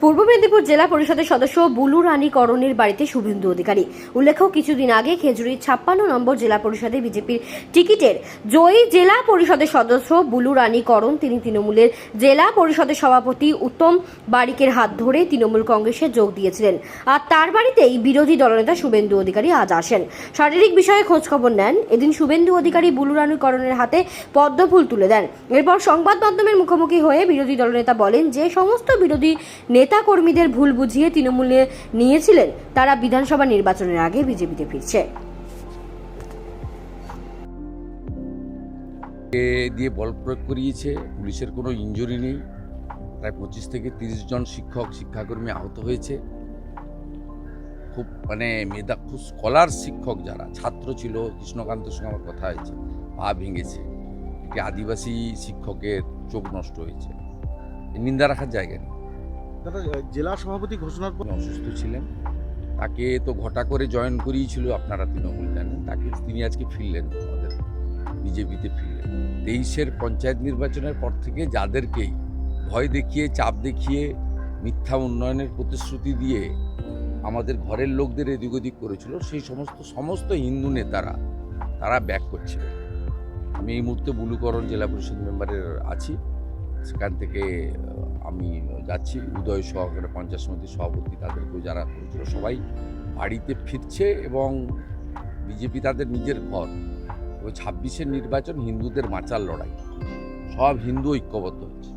পূর্ব মেদিনীপুর জেলা পরিষদের সদস্য বুলু রানী করণের বাড়িতে শুভেন্দু অধিকারী। উল্লেখ্য, কিছুদিন আগে খেজুরির ছাপ্পান্ন নম্বর জেলা পরিষদে বিজেপির টিকিটের জয়ী জেলা পরিষদের সদস্য বুলু রানী করণ, তিনি তৃণমূলের জেলা পরিষদের সভাপতি উত্তম বারিকের হাত ধরে তৃণমূল কংগ্রেসে যোগ দিয়েছিলেন। আর তার বাড়িতেই বিরোধী দলনেতা শুভেন্দু অধিকারী আজ আসেন। শারীরিক বিষয়ে খোঁজখবর নেন। এদিন শুভেন্দু অধিকারী বুলু রানী করণের হাতে পদ্মফুল তুলে দেন। এরপর সংবাদ মাধ্যমের মুখোমুখি হয়ে বিরোধী দলনেতা বলেন যে, সমস্ত বিরোধী নেতা কর্মীদের ভুল বুঝিয়ে তৃণমূলে নিয়েছিলেন, তারা বিধানসভা নির্বাচনের আগে বিজেপিতে ফিরছে। দিয়ে বল প্রয়োগ করিয়েছে, পুলিশের কোনো ইনজুরি নেই। প্রায় পঁচিশ থেকে তিরিশ জন শিক্ষক, শিক্ষাকর্মী আহত হয়েছে। খুব মানে মেধা, খুব স্কলার শিক্ষক যারা, ছাত্র ছিল, কৃষ্ণকান্তের সঙ্গে আমার কথা হয়েছে, পা ভেঙেছে। একটি আদিবাসী শিক্ষকের চোখ নষ্ট হয়েছে। নিন্দা রাখার জায়গা নেই। দাদা জেলা সভাপতি ঘোষণার পর অসুস্থ ছিলেন। তাকে তো ঘটা করে জয়েন করিয়েছিল আপনারা তৃণমূল, জানেন? তাকে তিনি আজকে ফিরলেন, আমাদের বিজেপিতে ফিরলেন। তেইশের পঞ্চায়েত নির্বাচনের পর থেকে যাদেরকেই ভয় দেখিয়ে, চাপ দেখিয়ে, মিথ্যা উন্নয়নের প্রতিশ্রুতি দিয়ে আমাদের ঘরের লোকদের এদিক ওদিক করেছিল, সেই সমস্ত সমস্ত হিন্দু নেতারা তারা ব্যাক করছে। আমি এই মুহূর্তে বুলুকরণ জেলা পরিষদ মেম্বারের আছি। সেখান থেকে আমি যাচ্ছি, উদয় সহকারে পঞ্চাশ সমিতির সভাপতি তাদেরকেও যারা করেছিল সবাই বাড়িতে ফিরছে এবং বিজেপি তাদের নিজের ঘর। ওই ছাব্বিশের নির্বাচন হিন্দুদের মাচার লড়াই। সব হিন্দু ঐক্যবদ্ধ হচ্ছে।